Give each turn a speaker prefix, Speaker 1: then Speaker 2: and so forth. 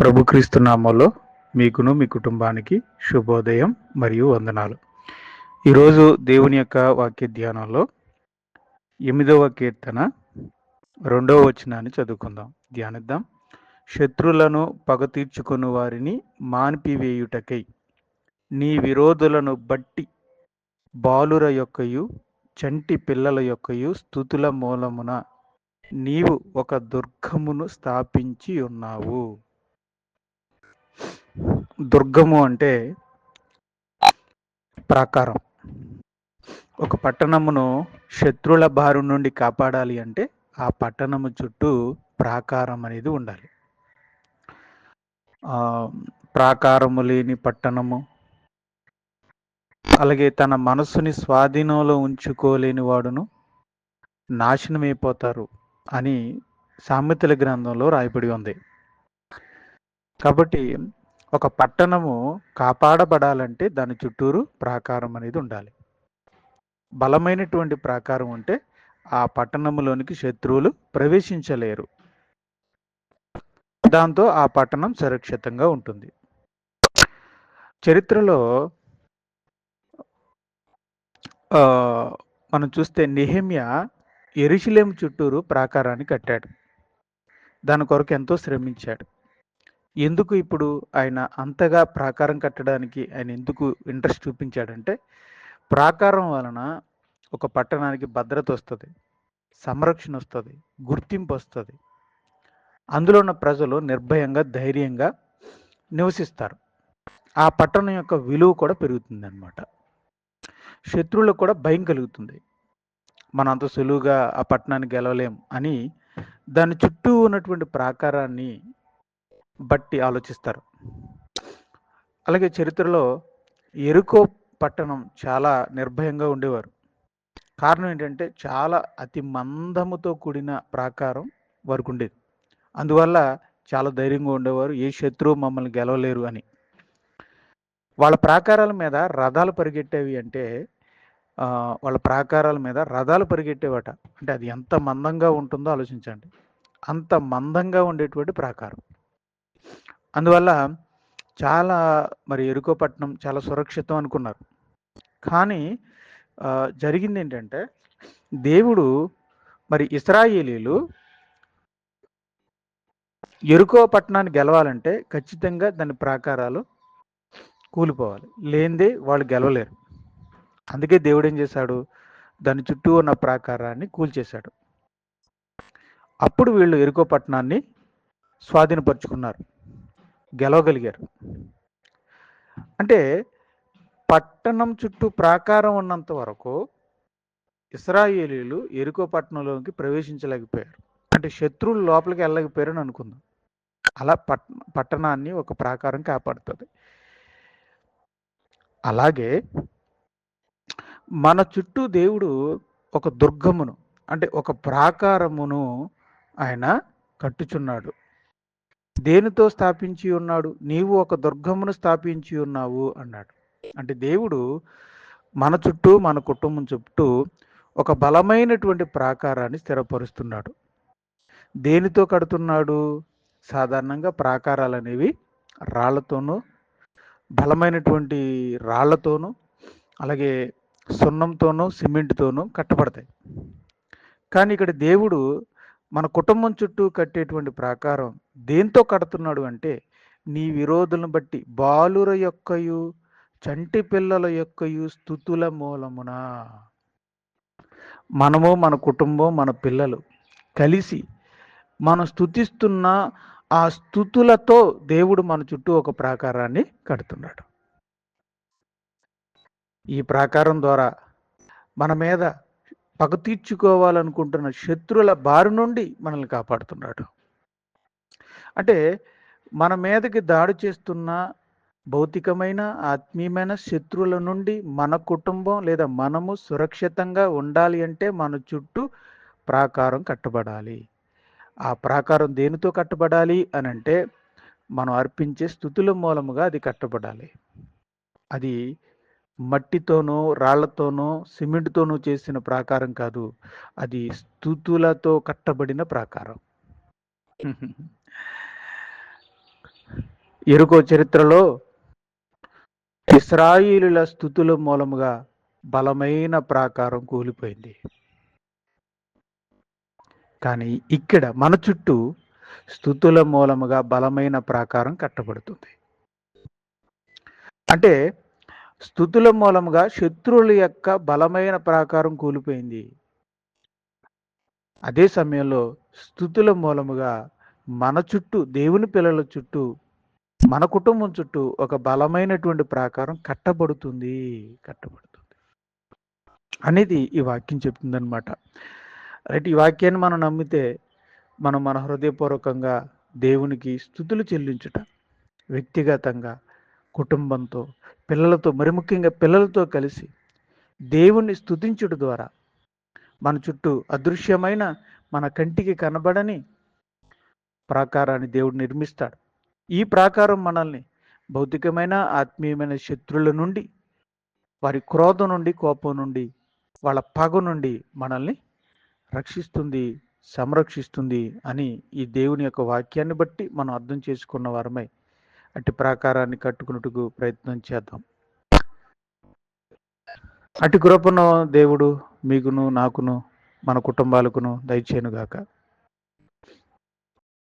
Speaker 1: ప్రభుక్రీస్తు నామంలో మీకును మీ కుటుంబానికి శుభోదయం మరియు వందనాలు. ఈరోజు దేవుని యొక్క వాక్య ధ్యానంలో ఎనిమిదవ కీర్తన రెండవ వచనాన్ని చదువుకుందాం. ధ్యానిద్దాం. శత్రులను పగ తీర్చుకుని వారిని మాన్పివేయుటకై నీ విరోధులను బట్టి బాలుర యొక్కయు చంటి పిల్లల యొక్కయు స్థుతుల మూలమున నీవు ఒక దుర్గమును స్థాపించి ఉన్నావు. దుర్గము అంటే ప్రాకారం. ఒక పట్టణమును శత్రుల బారి నుండి కాపాడాలి అంటే ఆ పట్టణము చుట్టూ ప్రాకారం అనేది ఉండాలి. ప్రాకారము లేని పట్టణము అలాగే తన మనస్సుని స్వాధీనంలో ఉంచుకోలేని వాడును నాశనమైపోతారు అని సామెతల గ్రంథంలో రాయబడి ఉంది. కాబట్టి ఒక పట్టణము కాపాడబడాలంటే దాని చుట్టూరు ప్రాకారం అనేది ఉండాలి. బలమైనటువంటి ప్రాకారం ఉంటే ఆ పట్టణములోనికి శత్రువులు ప్రవేశించలేరు. దాంతో ఆ పట్టణం సురక్షితంగా ఉంటుంది. చరిత్రలో మనం చూస్తే నెహెమ్య ఎరుషులేం చుట్టూరు ప్రాకారాన్ని కట్టాడు. దాని కొరకు ఎంతో శ్రమించాడు. ఎందుకు ఇప్పుడు ఆయన అంతగా ప్రాకారం కట్టడానికి ఆయన ఎందుకు ఇంట్రెస్ట్ చూపించాడంటే ప్రాకారం వలన ఒక పట్టణానికి భద్రత వస్తుంది సంరక్షణ వస్తుంది గుర్తింపు వస్తుంది. అందులో ఉన్న ప్రజలు నిర్భయంగా ధైర్యంగా నివసిస్తారు. ఆ పట్టణం యొక్క విలువ కూడా పెరుగుతుంది అనమాట శత్రువులకు కూడా భయం కలుగుతుంది. మనం అంత సులువుగా ఆ పట్టణాన్ని గెలవలేం అని దాని చుట్టూ ఉన్నటువంటి ప్రాకారాన్ని బట్టి ఆలోచిస్తారు. అలాగే చరిత్రలో ఎరుకో పట్టణం చాలా నిర్భయంగా ఉండేవారు. కారణం ఏంటంటే చాలా అతి మందముతో కూడిన ప్రాకారం వారికి ఉండేది. అందువల్ల చాలా ధైర్యంగా ఉండేవారు. ఏ శత్రువు మమ్మల్ని గెలవలేరు అని. వాళ్ళ ప్రాకారాల మీద రథాలు పరిగెట్టేవి అంటే వాళ్ళ ప్రాకారాల మీద రథాలు పరిగెట్టేవాట. అంటే అది ఎంత మందంగా ఉంటుందో ఆలోచించండి. అంత మందంగా ఉండేటువంటి ప్రాకారం. అందువల్ల చాలా మరి ఎరుకోపట్నం చాలా సురక్షితం అనుకున్నారు. కానీ జరిగింది ఏంటంటే దేవుడు మరి ఇస్రాయేలీలు ఎరుకో పట్టణాన్ని గెలవాలంటే ఖచ్చితంగా దాని ప్రాకారాలు కూలిపోవాలి. లేనిదే వాళ్ళు గెలవలేరు. అందుకే దేవుడు ఏం చేశాడు? దాని చుట్టూ ఉన్న ప్రాకారాన్ని కూల్చేశాడు. అప్పుడు వీళ్ళు ఎరుకో పట్టణాన్ని స్వాధీనపరుచుకున్నారు. గెలవగలిగారు. అంటే పట్టణం చుట్టూ ప్రాకారం ఉన్నంత వరకు ఇస్రాయేలీలు ఎరుకో పట్టణంలోకి ప్రవేశించలేకపోయారు. అంటే శత్రువులు లోపలికి వెళ్ళలేకపోయారని అనుకుందాం. అలా పట్ పట్టణాన్ని ఒక ప్రాకారం కాపాడుతుంది. అలాగే మన చుట్టూ దేవుడు ఒక దుర్గమును అంటే ఒక ప్రాకారమును ఆయన కట్టుచున్నాడు. దేనితో స్థాపించి ఉన్నాడు? నీవు ఒక దుర్గమును స్థాపించి ఉన్నావు అన్నాడు. అంటే దేవుడు మన చుట్టూ మన కుటుంబం చుట్టూ ఒక బలమైనటువంటి ప్రాకారాన్ని స్థిరపరుస్తున్నాడు. దేనితో కడుతున్నాడు? సాధారణంగా ప్రాకారాలు అనేవి రాళ్ళతోనూ బలమైనటువంటి రాళ్ళతోనూ అలాగే సున్నంతోనూ సిమెంట్తోనూ కట్టబడతాయి. కానీ ఇక్కడ దేవుడు మన కుటుంబం చుట్టూ కట్టేటువంటి ప్రాకారం దేంతో కడుతున్నాడు అంటే నీ విరోధులను బట్టి బాలుర యొక్కయు చంటి పిల్లల యొక్కయు స్థుతుల మూలమున. మనము మన కుటుంబం మన పిల్లలు కలిసి మనం స్థుతిస్తున్న ఆ స్థుతులతో దేవుడు మన చుట్టూ ఒక ప్రాకారాన్ని కడుతున్నాడు. ఈ ప్రాకారం ద్వారా మన మీద పగ తీర్చుకోవాలనుకుంటున్న శత్రుల బారి నుండి మనల్ని కాపాడుతున్నాడు. అంటే మన మీదకి దాడి చేస్తున్న భౌతికమైన ఆత్మీయమైన శత్రువుల నుండి మన కుటుంబం లేదా మనము సురక్షితంగా ఉండాలి అంటే మన చుట్టూ ప్రాకారం కట్టబడాలి. ఆ ప్రాకారం దేనితో కట్టబడాలి అని అంటే మనం అర్పించే స్థుతుల మూలముగా అది కట్టబడాలి. అది మట్టితోనూ రాళ్ళతోనూ సిమెంట్తోనూ చేసిన ప్రాకారం కాదు. అది స్థుతులతో కట్టబడిన ప్రాకారం. ఎరుకో చరిత్రలో ఇస్రాయిలుల స్థుతుల మూలముగా బలమైన ప్రాకారం కూలిపోయింది. కానీ ఇక్కడ మన చుట్టూ స్థుతుల మూలముగా బలమైన ప్రాకారం కట్టబడుతుంది. అంటే స్థుతుల మూలముగా శత్రువుల యొక్క బలమైన ప్రాకారం కూలిపోయింది. అదే సమయంలో స్థుతుల మూలముగా మన చుట్టూ దేవుని పిల్లల చుట్టూ మన కుటుంబం చుట్టూ ఒక బలమైనటువంటి ప్రాకారం కట్టబడుతుంది కట్టబడుతుంది. అనేది ఈ వాక్యం చెప్తుందనమాట రైట్ ఈ వాక్యాన్ని మనం నమ్మితే మనం మన హృదయపూర్వకంగా దేవునికి స్థుతులు చెల్లించుట వ్యక్తిగతంగా కుటుంబంతో పిల్లలతో మరి ముఖ్యంగా పిల్లలతో కలిసి దేవుణ్ణి స్థుతించుట ద్వారా మన చుట్టూ అదృశ్యమైన మన కంటికి కనబడని ప్రాకారాన్ని దేవుడు నిర్మిస్తాడు. ఈ ప్రాకారం మనల్ని భౌతికమైన ఆత్మీయమైన శత్రువుల నుండి వారి క్రోధం నుండి కోపం నుండి వాళ్ళ పగ నుండి మనల్ని రక్షిస్తుంది సంరక్షిస్తుంది అని ఈ దేవుని యొక్క వాక్యాన్ని బట్టి మనం అర్థం చేసుకున్న వారమై అట్టి ప్రాకారాన్ని కట్టుకున్నట్టుకు ప్రయత్నం చేద్దాం. అటు కృపను దేవుడు మీకును నాకును మన కుటుంబాలకును దయచేయనుగాక.